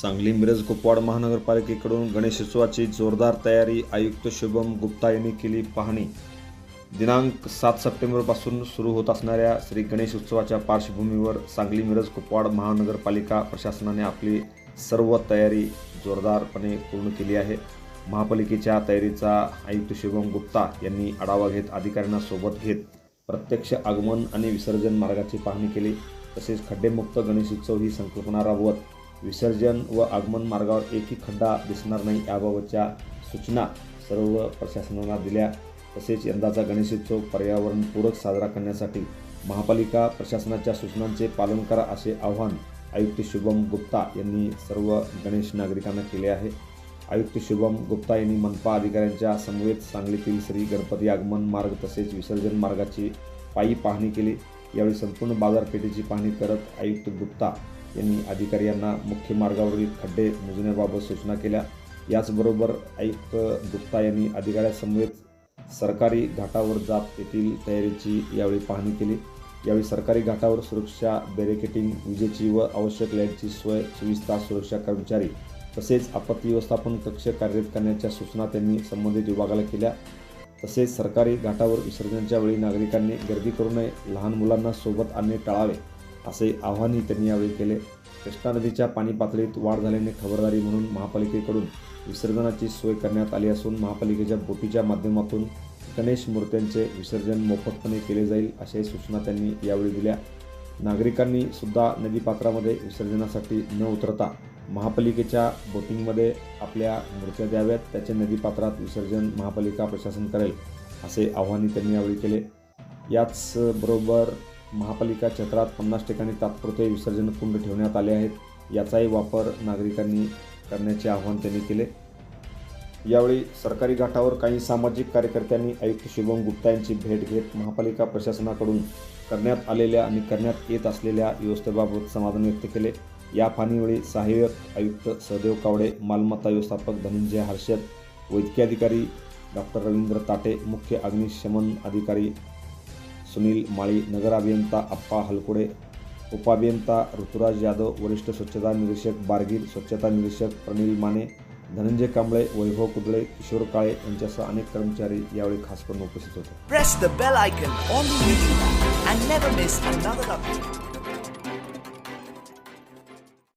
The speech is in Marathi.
सांगली मिरज कुपवाड महानगरपालिकेकडून गणेशोत्सवाची जोरदार तयारी आयुक्त शुभम गुप्ता यांनी केली पाहणी. दिनांक सात सप्टेंबरपासून सुरू होत असणाऱ्या श्री गणेश उत्सवाच्या पार्श्वभूमीवर सांगली मिरज कुपवाड महानगरपालिका प्रशासनाने आपली सर्व तयारी जोरदारपणे पूर्ण केली आहे. महापालिकेच्या तयारीचा आयुक्त शुभम गुप्ता यांनी आढावा घेत अधिकाऱ्यांना सोबत घेत प्रत्यक्ष आगमन आणि विसर्जन मार्गाची पाहणी केली. तसेच खड्डेमुक्त गणेशोत्सव ही संकल्पना राबवत विसर्जन व आगमन मार्गावर एकही खड्डा दिसणार नाही याबाबतच्या सूचना सर्व प्रशासनाला दिल्या. तसेच यंदाचा गणेशोत्सव पर्यावरणपूरक साजरा करण्यासाठी महापालिका प्रशासनाच्या सूचनांचे पालन करा असे आवाहन आयुक्त शुभम गुप्ता यांनी सर्व गणेश नागरिकांना केले आहे. आयुक्त शुभम गुप्ता यांनी मनपा अधिकाऱ्यांच्या समवेत सांगलीतील श्री गणपती आगमन मार्ग तसेच विसर्जन मार्गाची पायी पाहणी केली. यावेळी संपूर्ण बाजारपेठेची पाहणी करत आयुक्त गुप्ता यांनी अधिकारी यांना मुख्य मार्गावरील खड्डे मोजण्याबाबत सूचना केल्या. याचबरोबर आयुक्त गुप्ता यांनी अधिकाऱ्यांसमवेत सरकारी घाटावर जात येथील तयारीची यावेळी पाहणी केली. यावेळी सरकारी घाटावर सुरक्षा बॅरिकेटिंग विजेची व आवश्यक लाईटची सोय चोवीस तास सुरक्षा कर्मचारी तसेच आपत्ती व्यवस्थापन कक्ष कार्यरत करण्याच्या सूचना त्यांनी संबंधित विभागाला केल्या. तसेच सरकारी घाटावर विसर्जनाच्या वेळी नागरिकांनी गर्दी करू नये लहान मुलांना सोबत आणणे टाळावे. असे आव्हानही त्यांनी यावेळी केले. कृष्णा नदीच्या पाणी पातळीत वाढ झाल्याने खबरदारी म्हणून महापालिकेकडून विसर्जनाची सोय करण्यात आली असून महापालिकेच्या बोटीच्या माध्यमातून गणेश मूर्त्यांचे विसर्जन मोफतपणे केले जाईल अशाही सूचना त्यांनी यावेळी दिल्या. नागरिकांनी सुद्धा नदीपात्रामध्ये विसर्जनासाठी न उतरता महापालिकेच्या बोटिंगमध्ये आपल्या मूर्त्या द्याव्यात त्याचे नदीपात्रात विसर्जन महापालिका प्रशासन करेल असे आव्हानही त्यांनी यावेळी केले. याचबरोबर महापालिका क्षेत्रात पन्नास ठिकाणी तात्पुरते विसर्जन कुंड ठेवण्यात आले आहेत. याचाही वापर नागरिकांनी करण्याचे आवाहन त्यांनी केले. यावेळी सरकारी घाटावर काही सामाजिक कार्यकर्त्यांनी आयुक्त शुभम गुप्ता यांची भेट घेत महापालिका प्रशासनाकडून करण्यात आलेल्या आणि करण्यात येत असलेल्या व्यवस्थेबाबत समाधान व्यक्त केले. या फानीवेळी सहाय्यक आयुक्त सहदेव कावडे मालमत्ता व्यवस्थापक धनंजय हर्षद वैद्यकीय अधिकारी डॉक्टर रवींद्र ताटे मुख्य अग्निशमन अधिकारी सुनील माळी नगर अभियंता अप्पा हलकुडे उपाभियंता ऋतुराज यादव वरिष्ठ स्वच्छता निरीक्षक बारगीर स्वच्छता निरीक्षक प्रनिल माने धनंजय कांबळे वैभव कुदळे किशोर काळे यांच्यासह अनेक कर्मचारी यावेळी खास करून उपस्थित होते